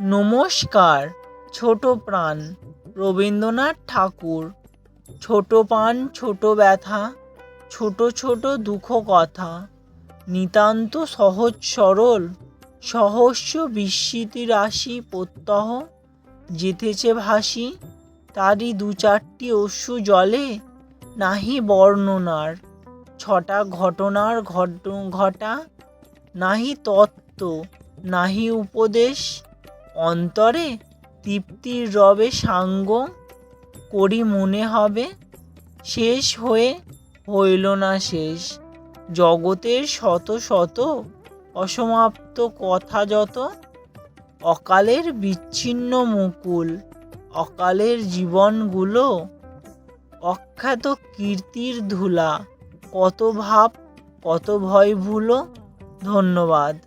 নমস্কার, ছোট প্রাণ, রবীন্দ্রনাথ ঠাকুর। ছোট পান, ছোট ব্যথা, ছোট ছোট দুঃখ কথা। নিতান্ত সহজ সরল সহস্য বিস্মৃতি রাশি প্রত্যহ। যেতেছে ভাসি, তারই দু চারটি অশ্রু জলে, নাহি বর্ণনার। ছটা ঘটনার ঘট, ঘটা, নাহি তত্ত্ব, নাহি উপদেশ। অন্তরে তৃপ্তির রবে সাঙ্গ করি মনে হবে, শেষ হয়ে হইল না শেষ। জগতের শত শত অসমাপ্ত কথা যত, অকালের বিচ্ছিন্ন মুকুল, অকালের জীবনগুলো অখ্যাত কীর্তির ধুলা। কত ভাব, কত ভয় ভুলো, ধন্যবাদ।